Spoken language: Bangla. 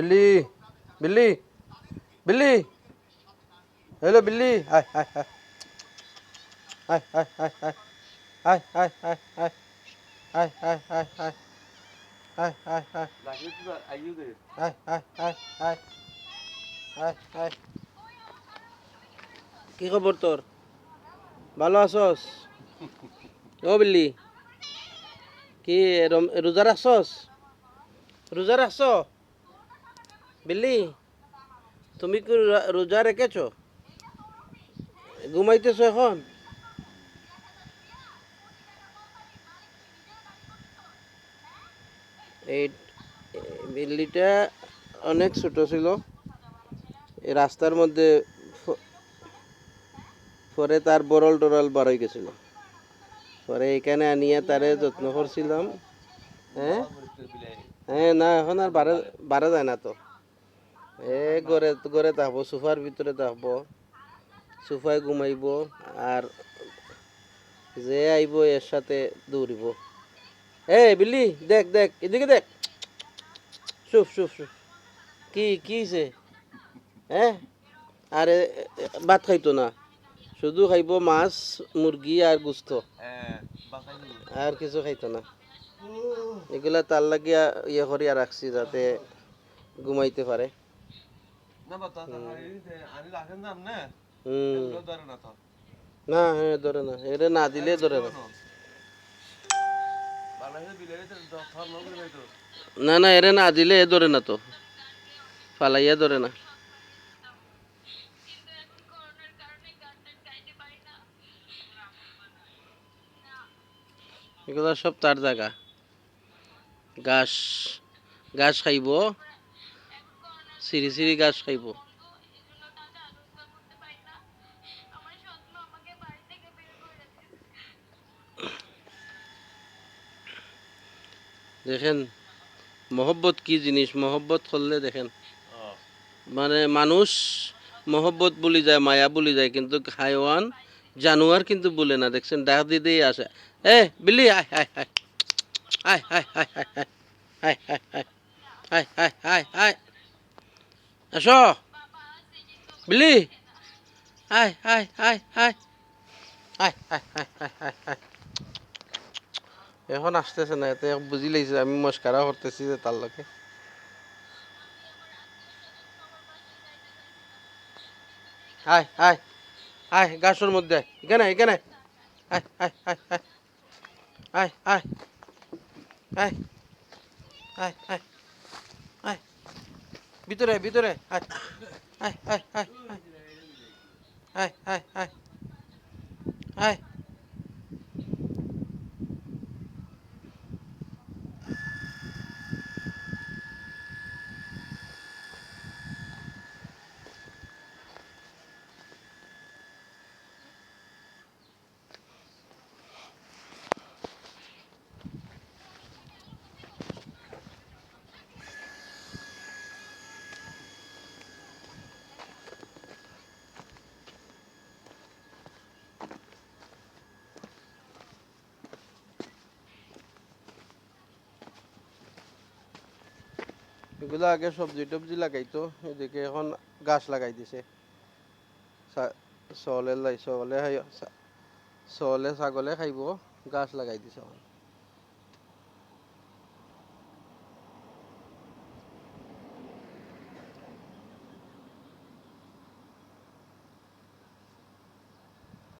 বিল্লি বিল্লি বিল্লি হ্যালো বিল্লি আয় আয় আয় আয় আয় আয় আয় আয় আয় আয় আয় কি খবর তোর ভালো আছস ও বিল্লি কি রোজা রাখছস রোজা রাখছ বিল্লি, তুমি কি রোজা- রেখেছ? ঘুমাইতেছো এখন? এই, বিল্লিটা অনেক ছোট ছিল। রাস্তার মধ্যে পরে তার বরল টরল বার হয়ে গেছিল। পরে এখানে আনিয়ে তারে যত্ন করছিলাম। হ্যাঁ? হ্যাঁ না, এখন আর বারে বারে যায় না তো। এ ঘরে ঘরে থাকব, সোফার ভিতরে থাকব, সোফায় ঘুমাইব আর যে আইব এর সাথে দৌড়িব। এ বিল্লি, দেখ দেখ, এদিকে দেখ। শুফ শুফ শুফ কি কি হইছে? হ্যাঁ আরে, ভাত খাইতো না। শুধু খাইব মাছ, মুরগি আর গুস্ত। আর কিছু খাইতো না। এগুলা তার লাগিয়া ইয়ে করিয়া রাখছি যাতে ঘুমাইতে পারে। না ধরে না এরে না দিলে ধরে না না না এরে না দিলে এ ধরে না তো ফালাইয়া ধরে না এগুলো সব তার জায়গা। ঘাস ঘাস খাইব। সিঁড়ি সিঁড়ি ঘাস খাইব দেখেন মহব্বত কি জিনিস মহব্বত করলে দেখেন মানে মানুষ মহব্বত বলি যায় মায়া বলি যায় কিন্তু হাইওয়ান জানোয়ার কিন্তু বলে না দেখছেন ডাক দিতেই আসে এ বিল্লি আয় আয় আয় আয় আয় আয় আয় আয় আয় আয় আয় আয় আয় আসো বিল্লি আয় আয় আয় আয় আয় আয় আয় আয় আয় আয় এখন আসতেছে না এতে বুঝি লাইছে আমি মস্কারা করতেছি যে তার লোকে আয় আয় আয় গাছের মধ্যে। এখানে এখানে আয় আয় আয় আয় আয় আয় আয় আয় আয় ভিতরে ভিতরে আয় আয় আয় আয় আয় আয় আয় এগুলো আগে সবজি টবজি লাগাইতো, এদিকে এখন গাছ লাগাই দিছে। চলে লাই, চলে চলে ছাগলে খাইব, গাছ লাগাই দিছে এখন।